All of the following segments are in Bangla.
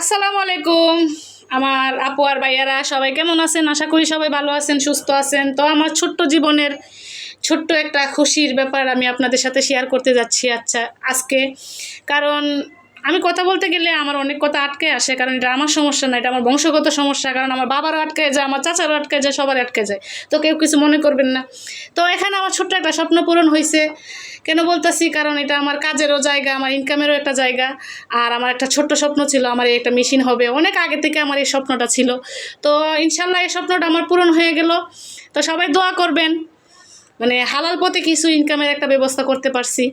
আসসালামু আলাইকুম। আমার আপু আর ভাইয়ারা, সবাই কেমন আছেন? আশা করি সবাই ভালো আছেন, সুস্থ আছেন। তো আমার ছোট্ট জীবনের ছোট্ট একটা খুশির ব্যাপার আমি আপনাদের সাথে শেয়ার করতে যাচ্ছি আচ্ছা আজকে। কারণ আমি কথা বলতে গেলে আমার অনেক কথা আটকে আসে, কারণ এটা আমার সমস্যা না, এটা আমার বংশগত সমস্যা, কারণ আমার বাবারও আটকে যায়, আমার চাচারও আটকে যায় সবার আটকে যায়। তো কেউ কিছু মনে করবেন না। তো এখানে আমার ছোট্ট একটা স্বপ্ন পূরণ হয়েছে কেন বলতেছি? কারণ এটা আমার কাজেরও জায়গা, আমার ইনকামেরও একটা জায়গা, আর আমার একটা ছোট্ট স্বপ্ন ছিল, আমার একটা মেশিন হবে। অনেক আগে থেকে আমার এই স্বপ্নটা ছিল। তো ইনশাল্লাহ এই স্বপ্নটা আমার পূরণ হয়ে গেল। তো সবাই দোয়া করবেন। মানে হালাল পথে কিছু ইনকামের একটা ব্যবস্থা করতে পারছি।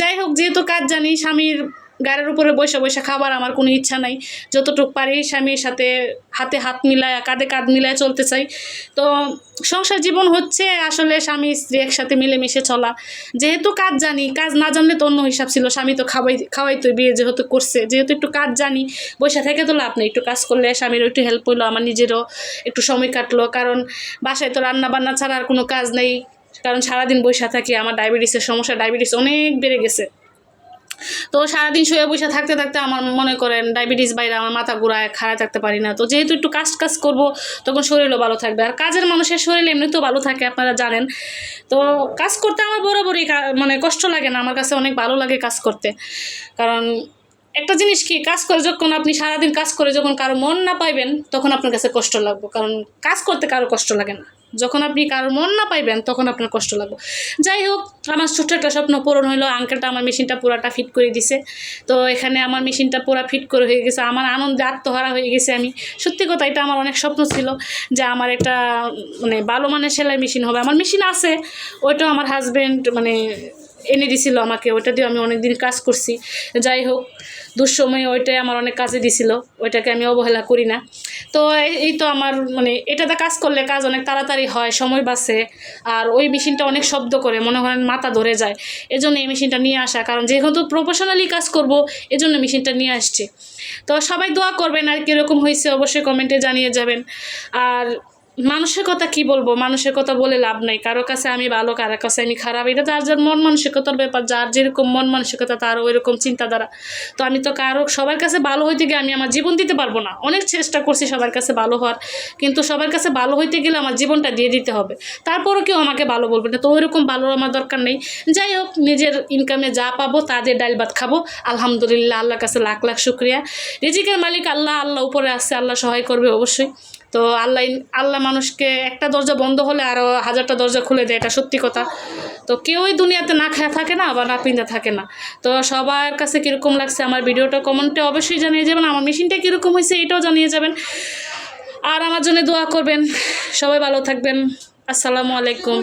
যাই হোক, যেহেতু কাজ জানি, স্বামীর গাড়ির উপরে বসে বসে খাবার আমার কোনো ইচ্ছা নাই। যতটুক পারি স্বামীর সাথে হাতে হাত মিলায়, কাঁধে কাঁধ মিলায় চলতে চাই। তো সংসার জীবন হচ্ছে আসলে স্বামী স্ত্রী একসাথে মিলেমিশে চলা। যেহেতু কাজ জানি, কাজ না জানলে তো অন্য হিসাব ছিল। স্বামী তো খাওয়াই খাওয়াই তো বিয়ে যেহেতু করছে। যেহেতু একটু কাজ জানি, বসে থেকে তো লাভ নেই। একটু কাজ করলে স্বামীরও একটু হেল্প হইল, আমার নিজেরও একটু সময় কাটলো। কারণ বাসায় তো রান্না বান্না ছাড়া আর কোনো কাজ নেই। কারণ সারাদিন বসে থাকি, আমার ডায়াবেটিসের সমস্যা ডায়াবেটিস অনেক বেড়ে গেছে। তো সারাদিন শুয়ে বসে থাকতে থাকতে আমার মনে করেন ডায়াবেটিস বাইরে আমার মাথা ঘুরায় খাড়ায় থাকতে পারি না। তো যেহেতু একটু কাজ কাজ করব, তখন শরীরও ভালো থাকবে। আর কাজের মানুষের শরীর এমনিতেও ভালো থাকে, আপনারা জানেন। তো কাজ করতে আমার বরাবরই মানে কষ্ট লাগে না, আমার কাছে অনেক ভালো লাগে কাজ করতে। কারণ একটা জিনিস কি, কাজ করে যখন আপনি সারাদিন কাজ করে যখন কারও মন না পাইবেন, তখন আপনার কাছে কষ্ট লাগবে। কারণ কাজ করতে কারও কষ্ট লাগে না। যখন আপনি কারোর মন না পাইবেন, তখন আপনার কষ্ট লাগবে। যাই হোক, আমার ছোট্ট একটা স্বপ্ন পূরণ হলো আঙ্কেলটা আমার মেশিনটা পুরাটা ফিট করে দিছে। তো এখানে আমার মেশিনটা পুরা ফিট করে হয়ে গেছে, আমার আনন্দে আত্মহারা হয়ে গেছে আমি। সত্যি কথা, এটা আমার অনেক স্বপ্ন ছিল যে আমার একটা মানে ভালো মানের সেলাই মেশিন হবে। আমার মেশিন আছে, ওইটাও আমার হাজব্যান্ড মানে এনে দিছিল আমাকে, ওইটা দিয়ে আমি অনেক দিন কাজ করছি। যাই হোক, দুঃসময়ে ওইটাই আমার অনেক কাজে দিছিল, ওইটাকে আমি অবহেলা করি না। তো এই- তো আমার মানে এটাতে কাজ করলে কাজ অনেক তাড়াতাড়ি হয়, সময় বাঁচে, আর ওই মেশিনটা অনেক শব্দ করে, মনে করেন মাথা ধরে যায়। এজন্য এই মেশিনটা নিয়ে আসা, কারণ যেহেতু প্রফেশনালি কাজ করব, এজন্য মেশিনটা নিয়ে আসছি। তো সবাই দোয়া করবেন, আর কীরকম হয়েছে অবশ্যই কমেন্টে জানিয়ে যাবেন। আর মানুষের কথা কি বলব? মানুষের কথা বলে লাভ নাই। কারও কাছে আমি ভালো, কারও কাছে আমি খারাপ, এটা যার যার মন মানসিকতার ব্যাপার। যার যেরকম মন মানসিকতা, তার ওই রকম চিন্তাধারা। তো আমি তো কারও, সবার কাছে ভালো হইতে গিয়ে আমি আমার জীবন দিতে পারব না। অনেক চেষ্টা করছি সবার কাছে ভালো হওয়ার, কিন্তু সবার কাছে ভালো হইতে গেলে আমার জীবনটা দিয়ে দিতে হবে। তারপরও কেউ আমাকে ভালো বলবে না। তো ওইরকম ভালো আমার দরকার নেই। যাই হোক, নিজের ইনকামে যা পাবো, তা দিয়ে ভাত খাব। আলহামদুলিল্লাহ, আল্লাহর কাছে লাখ লাখ শুক্রিয়া। রিজিকের মালিক আল্লাহ আল্লাহ উপরে আসছে আল্লাহ সহায় করবে অবশ্যই। তো আল্লাহ আল্লাহ মানুষকে একটা দরজা বন্ধ হলে আরও হাজারটা দরজা খুলে দেয়, এটা সত্যি কথা। তো কেউই দুনিয়াতে না খায় থাকে না বা না পিন্দা থাকে না। তো সবার কাছে কীরকম লাগছে আমার ভিডিওটা কমেন্টে অবশ্যই জানিয়ে যাবেন, আমার মেশিনটা কীরকম হয়েছে এটাও জানিয়ে যাবেন। আর আমার জন্য দোয়া করবেন, সবাই ভালো থাকবেন, আসসালামু আলাইকুম।